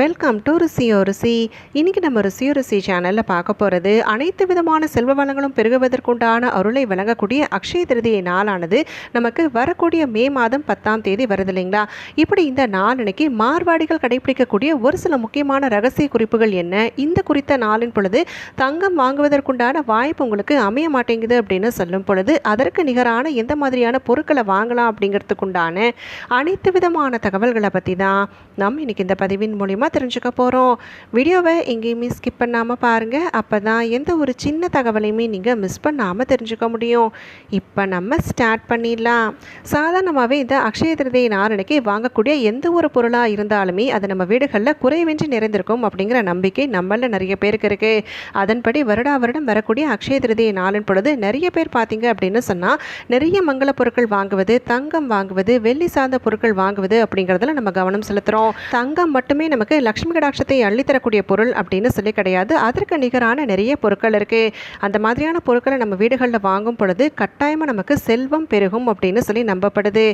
Welcome to ருசியோ ருசி. இன்றைக்கி நம்ம ருசியோ ருசி சேனலில் பார்க்க போகிறது அனைத்து விதமான செல்வ வளங்களும் பெருகுவதற்குண்டான அருளை வழங்கக்கூடிய அக்ஷய திருதியை நாளானது நமக்கு வரக்கூடிய மே மாதம் பத்தாம் தேதி வருது இல்லைங்களா? இப்படி இந்த நாளன்னைக்கு மார்வாடிகள் கடைபிடிக்கக்கூடிய ஒரு சில முக்கியமான ரகசிய குறிப்புகள் என்ன? இந்த குறித்த நாளின் பொழுது தங்கம் வாங்குவதற்குண்டான வாய்ப்பு உங்களுக்கு அமைய மாட்டேங்குது அப்படின்னு சொல்லும் பொழுது அதற்கு நிகரான எந்த மாதிரியான பொருட்களை வாங்கலாம் அப்படிங்கிறதுக்குண்டான அனைத்து விதமான தகவல்களை பற்றி தான் நம்ம இன்னைக்கு இந்த பதிவின் மூலிமா தெரிஞ்சுக்க போகிறோம் வீடியோவை எங்கேயுமே ஸ்கிப் பண்ணாமல் பாருங்கள் அப்போ தான் எந்த ஒரு சின்ன தகவலையுமே நீங்கள் மிஸ் பண்ணாமல் தெரிஞ்சுக்க முடியும். இப்போ நம்ம ஸ்டார்ட் பண்ணிடலாம். சாதாரணமாகவே இந்த அக்ஷய திருதியை நாளனைக்கு வாங்கக்கூடிய எந்த ஒரு பொருளாக இருந்தாலுமே அது நம்ம வீடுகளில் குறைவின்றி நிறைந்திருக்கும் அப்படிங்கிற நம்பிக்கை நம்மள நிறைய பேருக்கு இருக்குது அதன்படி வருடா வருடம் வரக்கூடிய அக்ஷய திருதியை நாளின் பொழுது நிறைய பேர் பார்த்தீங்க அப்படின்னு சொன்னால் நிறைய மங்கள பொருட்கள் வாங்குவது தங்கம் வாங்குவது வெள்ளி சார்ந்த பொருட்கள் வாங்குவது அப்படிங்கிறதுல நம்ம கவனம் செலுத்துகிறோம் தங்கம் மட்டுமே நமக்கு லக்ஷ்மி கடாட்சத்தை அள்ளித்தரக்கூடிய பொருள் அப்படின்னு சொல்லி கிடையாது. அதற்கு நிகரான நிறைய பொருட்கள் இருக்குது அந்த மாதிரியான பொருட்களை நம்ம வீடுகளில் வாங்கும் பொழுது கட்டாயமாக நமக்கு செல்வம் பெருகும் அப்படின்னு சொல்லி நம்பப்படுது.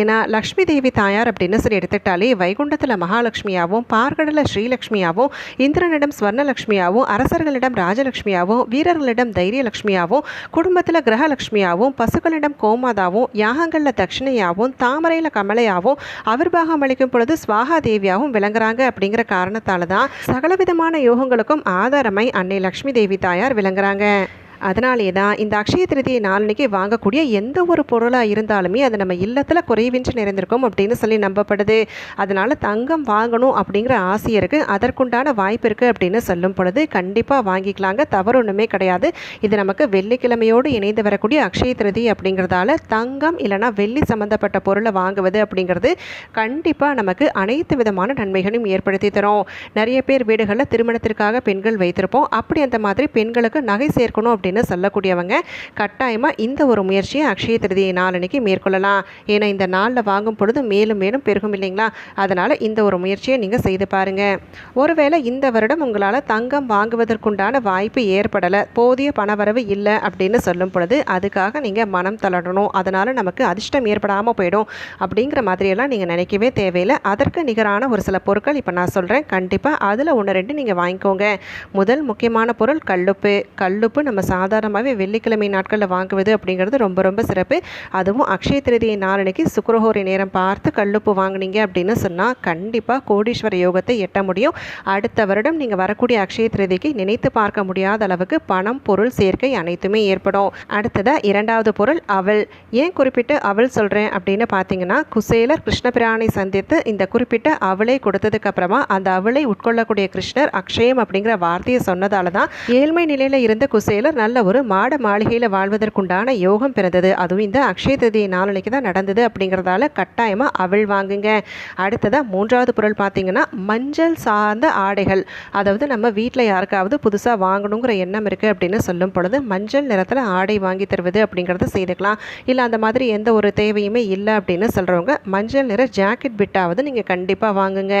ஏன்னா லக்ஷ்மி தேவி தாயார் அப்படின்னு சொல்லி எடுத்துக்கிட்டாலே வைகுண்டத்தில் மகாலட்சுமியாகவும் பார்கடல ஸ்ரீலக்ஷ்மியாகவும் இந்திரனிடம் ஸ்வர்ணலக்ஷ்மியாகவும் அரசர்களிடம் ராஜலக்ஷ்மியாகவும் வீரர்களிடம் தைரியலக்ஷ்மியாகவும் குடும்பத்தில் கிரகலக்ஷ்மியாகவும் பசுக்களிடம் கோமாதாவும் யாகங்களில் தட்சிணையாகவும் தாமரையில் கமலையாகவும் அவிர்வாகம் அளிக்கும் பொழுது ஸ்வாகா தேவியாகவும் விளங்குறாங்க அப்படிங்கிற காரணத்தால தான் சகலவிதமான யோகங்களுக்கும் ஆதாரமாய் அன்னை லக்ஷ்மி தேவி தாயார் விளங்குறாங்க. அதனாலே தான் இந்த அக்ஷய திருதியை நாளன்னைக்கு வாங்கக்கூடிய எந்த ஒரு பொருளாக இருந்தாலுமே அது நம்ம இல்லத்தில் குறைவின்றி நிறைந்திருக்கும் அப்படின்னு சொல்லி நம்பப்படுது. அதனால் தங்கம் வாங்கணும் அப்படிங்கிற ஆசை இருக்குது அதற்குண்டான வாய்ப்பு இருக்குது அப்படின்னு சொல்லும் பொழுது கண்டிப்பாக வாங்கிக்கலாங்க. தவறு ஒன்றுமே கிடையாது. இது நமக்கு வெள்ளிக்கிழமையோடு இணைந்து வரக்கூடிய அக்ஷய திருதி அப்படிங்கிறதால தங்கம் இல்லைனா வெள்ளி சம்மந்தப்பட்ட பொருளை வாங்குவது அப்படிங்கிறது கண்டிப்பாக நமக்கு அனைத்து விதமான நன்மைகளையும் ஏற்படுத்தி தரும். நிறைய பேர் வீடுகளில் திருமணத்திற்காக பெண்கள் வைத்திருப்போம். அப்படி அந்த மாதிரி பெண்களுக்கு நகை சேர்க்கணும் அப்படின்னு சொல்லக்கூடியவங்க கட்டாயமாக இந்த ஒரு முயற்சியை அக்ஷய திருதியை நாளன்னைக்கு மேற்கொள்ளலாம். ஏன்னா இந்த நாளில் வாங்கும் பொழுது மேலும் மேலும் பெருகும் இல்லைங்களா? அதனால் இந்த ஒரு முயற்சியை நீங்கள் செய்து பாருங்கள் ஒருவேளை இந்த வருடம் உங்களால் தங்கம் வாங்குவதற்குண்டான வாய்ப்பு ஏற்படலை போதிய பணவரவு இல்லை அப்படின்னு சொல்லும் பொழுது அதுக்காக நீங்கள் மனம் தளரணும். அதனால் நமக்கு அதிர்ஷ்டம் ஏற்படாமல் போயிடும் அப்படிங்கிற மாதிரியெல்லாம் நீங்கள் நினைக்கவே தேவையில்லை. அதற்கு நிகரான ஒரு சில பொருட்கள் இப்போ நான் சொல்கிறேன் கண்டிப்பாக அதில் ஒன்று ரெண்டு நீங்கள் வாங்கிக்கோங்க. முதல் முக்கியமான பொருள் கல்லுப்பு. கல்லுப்பு நம்ம சாதாரணமாகவே வெள்ளிக்கிழமை நாட்களில் வாங்குவது அப்படிங்கிறது ரொம்ப ரொம்ப சிறப்பு. அதுவும் அக்ஷய திருதியை நாளனைக்கு சுக்கரஹோரி நேரம் பார்த்து கல்லுப்பு வாங்குனீங்க அப்படின்னு சொன்னால் கண்டிப்பாக கோடீஸ்வர யோகத்தை எட்ட முடியும். அடுத்த வருடம் நீங்கள் வரக்கூடிய அக்ஷய திருதிக்கு நினைத்து பார்க்க முடியாத அளவுக்கு பணம் பொருள் சேர்க்கை அனைத்துமே ஏற்படும். அடுத்ததாக இரண்டாவது பொருள் அவள் ஏன் குறிப்பிட்டு அவள் சொல்கிறேன் அப்படின்னு பார்த்தீங்கன்னா குசேலர் கிருஷ்ணபிரானை சந்தித்து இந்த குறிப்பிட்ட அவளை கொடுத்ததுக்கு அப்புறமா அந்த அவளை உட்கொள்ளக்கூடிய கிருஷ்ணர் அக்ஷயம் அப்படிங்கிற வார்த்தையை சொன்னதால தான் ஏழ்மை நிலையில் இருந்த குசேலர் நல்ல ஒரு மாட மாளிகையில் வாழ்வதற்குண்டான யோகம் பிறந்தது. அதுவும் இந்த அக்ஷய திருதியை நாளனைக்கு தான் நடந்தது அப்படிங்கிறதால கட்டாயமாக அவள் வாங்குங்க. அடுத்ததாக மூன்றாவது பொருள் பார்த்தீங்கன்னா மஞ்சள் சார்ந்த ஆடைகள். அதாவது நம்ம வீட்டில் யாருக்காவது புதுசாக வாங்கணுங்கிற எண்ணம் இருக்குது அப்படின்னு சொல்லும் பொழுது மஞ்சள் நிறத்தில் ஆடை வாங்கி தருவது அப்படிங்கிறத செய்துக்கலாம். இல்லை அந்த மாதிரி எந்த ஒரு தேவையுமே இல்லை அப்படின்னு சொல்கிறவங்க மஞ்சள் நிற ஜாக்கெட் பிட்டாவது நீங்கள் கண்டிப்பாக வாங்குங்க.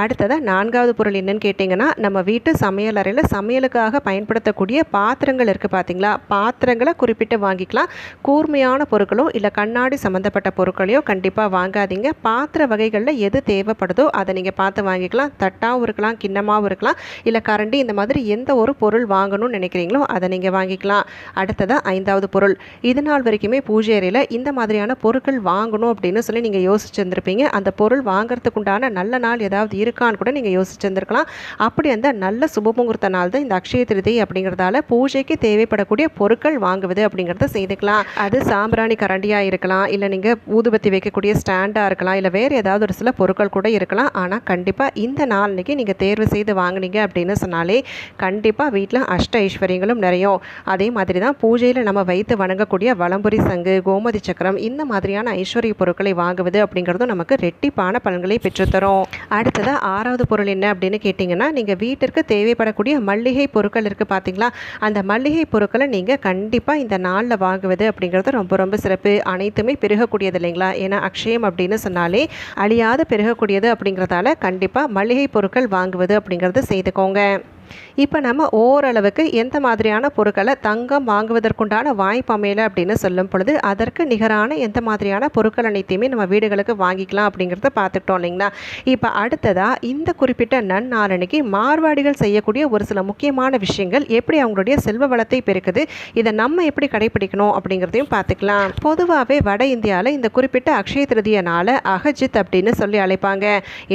அடுத்ததாக நான்காவது பொருள் என்னன்னு கேட்டிங்கன்னா நம்ம வீட்டு சமையல் அறையில் சமையலுக்காக பயன்படுத்தக்கூடிய பாத்திரங்கள் இருக்குது பார்த்தீங்களா பாத்திரங்களை குறிப்பிட்டு வாங்கிக்கலாம். கூர்மையான பொருட்களோ இல்லை கண்ணாடி சம்மந்தப்பட்ட பொருட்களையோ கண்டிப்பாக வாங்காதீங்க. பாத்திர வகைகளில் எது தேவைப்படுதோ அதை நீங்கள் பார்த்து வாங்கிக்கலாம். தட்டாகவும் இருக்கலாம் கிண்ணமாகவும் இருக்கலாம் இல்லை கரண்டி இந்த மாதிரி எந்த ஒரு பொருள் வாங்கணும்னு நினைக்கிறீங்களோ அதை நீங்கள் வாங்கிக்கலாம். அடுத்ததாக ஐந்தாவது பொருள். இது நாள் வரைக்குமே பூஜை அறையில் இந்த மாதிரியான பொருட்கள் வாங்கணும் அப்படின்னு சொல்லி நீங்கள் யோசிச்சுருந்துருப்பீங்க. அந்த பொருள் வாங்குறதுக்குண்டான நல்ல நாள் ஏதாவது இருக்கான்னு கூட நீங்கள் யோசிச்சிருந்துருக்கலாம். அப்படி அந்த நல்ல சுபமுகூர்த்த நாள் தான் இந்த அக்ஷய திருதி அப்படிங்கிறதால பூஜைக்கு தேவைப்படக்கூடிய பொருட்கள் வாங்குவது அப்படிங்கிறத செய்துக்கலாம். அது சாம்பிராணி கரண்டியாக இருக்கலாம் இல்லை நீங்கள் ஊதுபத்தி வைக்கக்கூடிய ஸ்டாண்டாக இருக்கலாம் இல்லை வேறு ஏதாவது ஒரு சில பொருட்கள் கூட இருக்கலாம். ஆனால் கண்டிப்பாக இந்த நாளைக்கு நீங்கள் தேர்வு செய்து வாங்குனீங்க அப்படின்னு சொன்னாலே கண்டிப்பாக வீட்டில் அஷ்ட ஐஸ்வர்யங்களும் நிறையும். அதே மாதிரி தான் பூஜையில் நம்ம வைத்து வணங்கக்கூடிய வளம்புரி சங்கு கோமதி சக்கரம் இந்த மாதிரியான ஐஸ்வர்ய பொருட்களை வாங்குவது அப்படிங்கிறதும் நமக்கு ரெட்டிப்பான பலன்களை பெற்றுத்தரும். அடுத்ததாக ஆறாவது பொருள் என்ன அப்படின்னு கேட்டிங்கன்னா நீங்கள் வீட்டிற்கு தேவைப்படக்கூடிய மல்லிகை பொருட்கள் இருக்குது பார்த்தீங்களா அந்த மல்லிகை பொருட்களை நீங்கள் கண்டிப்பாக இந்த நாளில் வாங்குவது அப்படிங்கிறது ரொம்ப ரொம்ப சிறப்பு. அனைத்துமே பெருகக்கூடியது இல்லைங்களா? ஏன்னா அக்ஷயம் அப்படின்னு சொன்னாலே அழியாத பெருகக்கூடியது அப்படிங்கிறதால கண்டிப்பாக மல்லிகை பொருட்கள் வாங்குவது அப்படிங்கிறது செய்துக்கோங்க. இப்போ நம்ம ஓரளவுக்கு எந்த மாதிரியான பொருட்களை தங்கம் வாங்குவதற்குண்டான வாய்ப்பு அமையலை அப்படின்னு சொல்லும் பொழுது அதற்கு நிகரான எந்த மாதிரியான பொருட்கள் அனைத்தையுமே நம்ம வீடுகளுக்கு வாங்கிக்கலாம் அப்படிங்கிறத பார்த்துக்கிட்டோம் இல்லைங்களா? இப்போ அடுத்ததாக இந்த குறிப்பிட்ட நன்னாளனைக்கு மார்வாடிகள் செய்யக்கூடிய ஒரு சில முக்கியமான விஷயங்கள் எப்படி அவங்களுடைய செல்வ வளத்தை பெருக்குது இதை நம்ம எப்படி கடைபிடிக்கணும் அப்படிங்கிறதையும் பார்த்துக்கலாம். பொதுவாகவே வட இந்தியாவில் இந்த குறிப்பிட்ட அக்ஷய திருதிய நாளை அகஜித் அப்படின்னு சொல்லி அழைப்பாங்க.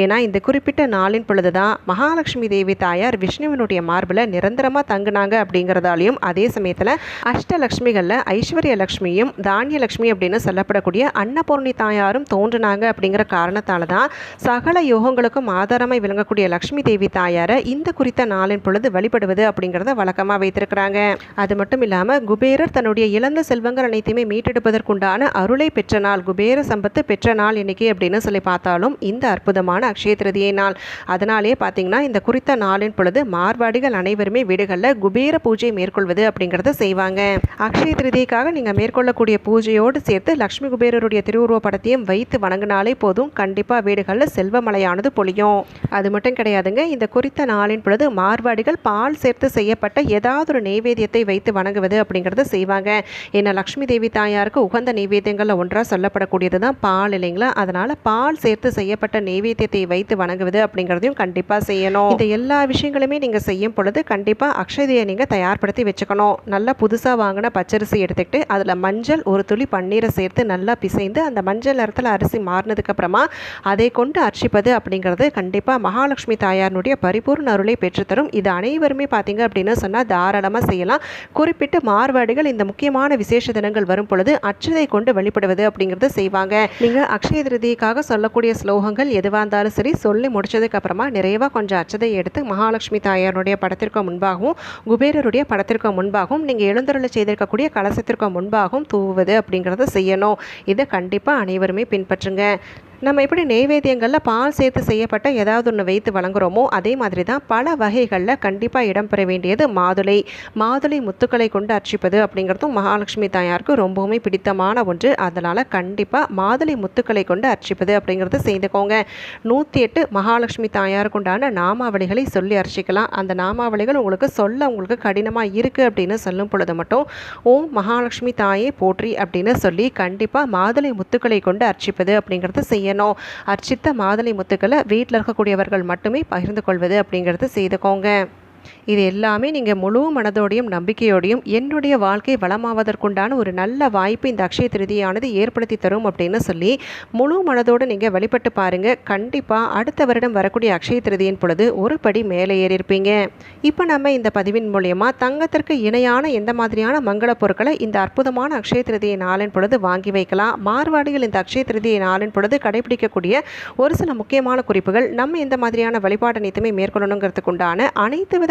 ஏன்னா இந்த குறிப்பிட்ட நாளின் பொழுது தான் மகாலட்சுமி தேவி தாயார் விஷ்ணுவினுடைய மார்பில் நிரந்தரமாக தங்குனாங்க அப்படிங்கிறதாலையும் அதே சமயத்தில் அஷ்டலக்ஷ்மிகளில் ஐஸ்வர்ய லக்ஷ்மியும் தானிய லக்ஷ்மி அப்படின்னு சொல்லப்படக்கூடிய அன்னபூர்ணி தாயாரும் தோன்றினாங்க அப்படிங்கிற காரணத்தால் தான் சகல யோகங்களுக்கும் ஆதாரமாய் விளங்கக்கூடிய லக்ஷ்மி தேவி தாயாரை இந்த குறித்த நாளின் பொழுது வழிபடுவது அப்படிங்கிறத வழக்கமாக வைத்திருக்கிறாங்க. அது மட்டும் இல்லாமல் குபேரர் தன்னுடைய இழந்த செல்வங்கள் அனைத்தையுமே மீட்டெடுப்பதற்குண்டான அருளை பெற்ற நாள் குபேர சம்பத்து பெற்ற நாள் இன்னைக்கு அப்படின்னு சொல்லி பார்த்தாலும் இந்த அற்புதமான அக்ஷய திருதியை நாள். அதனாலேயே பார்த்தீங்கன்னா இந்த குறித்த நாளின் பொழுது மார்வாடிகள் அனைவருமே வீடுகளில் குபேர பூஜை மேற்கொள்வது அப்படிங்கிறத செய்வாங்க. அக்ஷய திருதிக்காக நீங்கள் மேற்கொள்ளக்கூடிய பூஜையோடு சேர்த்து லக்ஷ்மி குபேரருடைய திருவுருவ படத்தையும் வைத்து வணங்கினாலே போதும். கண்டிப்பாக வீடுகளில் செல்வமலையானது பொழியும். அது மட்டும் கிடையாதுங்க இந்த குறித்த நாளின் பொழுது மார்வாடிகள் பால் சேர்த்து செய்யப்பட்ட ஏதாவது ஒரு நெய்வேத்தியத்தை வைத்து வணங்குவது அப்படிங்கிறத செய்வாங்க. ஏன்னா லக்ஷ்மி தேவி தாயாருக்கு உகந்த நெய்வேத்தியங்களில் ஒன்றாக சொல்லப்படக்கூடியது தான் பால் இல்லைங்களா? அதனால் பால் சேர்த்து செய்யப்பட்ட நெய்வேத்தியத்தை வைத்து வணங்குவது அப்படிங்கிறதையும் கண்டிப்பாக செய்யணும். இந்த எல்லா விஷயங்களுமே நீங்கள் செய்யும் பொழுது கண்டிப்பாக அக்ஷதையை நீங்கள் தயார்படுத்தி வச்சுக்கணும். நல்லா புதுசாக வாங்கின பச்சரிசி எடுத்துக்கிட்டு அதில் மஞ்சள் ஒரு துளி பன்னீரை சேர்த்து நல்லா பிசைந்து அந்த மஞ்சள் நிறத்தில் அரிசி மாறினதுக்கப்புறமா அதை கொண்டு அர்ச்சிப்பது அப்படிங்கிறது கண்டிப்பாக மகாலட்சுமி தாயாரினுடைய பரிபூர்ண அருளை பெற்றுத்தரும். இது அனைவருமே பார்த்தீங்க அப்படின்னு சொன்னால் தாராளமாக செய்யலாம். குறிப்பிட்டு மார்வாடிகள் இந்த முக்கியமான விசேஷ தினங்கள் வரும் பொழுது அச்சதை கொண்டு வழிபடுவது அப்படிங்கிறத செய்வாங்க. நீங்கள் அக்ஷய திருதிக்காக சொல்லக்கூடிய ஸ்லோகங்கள் எதுவாக இருந்தாலும் சரி சொல்லி முடிச்சதுக்கு அப்புறமா நிறைவாக கொஞ்சம் அச்சதை எடுத்து மகாலட்சுமி தாயார் தாயாருடைய படத்திற்கு முன்பாகவும் குபேரருடைய படத்திற்கு முன்பாகவும் நீங்கள் எழுந்தருளை செய்திருக்கக்கூடிய கலசத்திற்கு முன்பாகவும் தூவுவது அப்படிங்கிறத செய்யணும். இதை கண்டிப்பாக அனைவருமே பின்பற்றுங்க. நம்ம எப்படி நெய்வேத்தியங்களில் பால் சேர்த்து செய்யப்பட்ட ஏதாவது ஒன்று வைத்து வழங்குகிறோமோ அதே மாதிரி தான் பல வகைகளில் கண்டிப்பாக இடம்பெற வேண்டியது மாதுளை. மாதுளை முத்துக்களை கொண்டு அர்ச்சிப்பது அப்படிங்கிறதும் மகாலட்சுமி தாயாருக்கு ரொம்பவுமே பிடித்தமான ஒன்று. அதனால் கண்டிப்பாக மாதுளை முத்துக்களை கொண்டு அர்ச்சிப்பது அப்படிங்கிறத செய்துக்கோங்க. நூற்றி எட்டு மகாலட்சுமி தாயாருக்கு உண்டான நாமாவளிகளை சொல்லி அர்ச்சிக்கலாம். அந்த நாமாவளிகள் உங்களுக்கு சொல்ல உங்களுக்கு கடினமாக இருக்குது அப்படின்னு சொல்லும் பொழுது மட்டும் ஓம் மகாலட்சுமி தாயே போற்றி அப்படின்னு சொல்லி கண்டிப்பாக மாதுளை முத்துக்களை கொண்டு அர்ச்சிப்பது அப்படிங்கிறத செய்ய செய்யணும் அர்ச்சித்த மாதுளை முத்துக்களை வீட்டில் இருக்கக்கூடியவர்கள் மட்டுமே பகிர்ந்து கொள்வது அப்படிங்கிறது செய்துக்கோங்க. இது எல்லாமே நீங்கள் முழு மனதோடையும் நம்பிக்கையோடையும் என்னுடைய வாழ்க்கை வளமாவதற்குண்டான ஒரு நல்ல வாய்ப்பு இந்த அக்ஷய திருதியானது ஏற்படுத்தி தரும் அப்படின்னு சொல்லி முழு மனதோடு நீங்கள் வழிபட்டு பாருங்கள் கண்டிப்பாக அடுத்த வருடம் வரக்கூடிய அக்ஷய திருதியின் பொழுது ஒரு படி மேலே ஏறியிருப்பீங்க. இப்போ நம்ம இந்த பதிவின் மூலியமாக தங்கத்திற்கு இணையான எந்த மாதிரியான மங்கள பொருட்களை இந்த அற்புதமான அக்ஷய திருதியை நாளின் பொழுது வாங்கி வைக்கலாம். மார்வாடிகள் இந்த அக்ஷய திருதியை நாளின் பொழுது கடைபிடிக்கக்கூடிய ஒரு சில முக்கியமான குறிப்புகள் நம்ம இந்த மாதிரியான வழிபாடு அனைத்துமே மேற்கொள்ளணுங்கிறதுக்கு உண்டான அனைத்து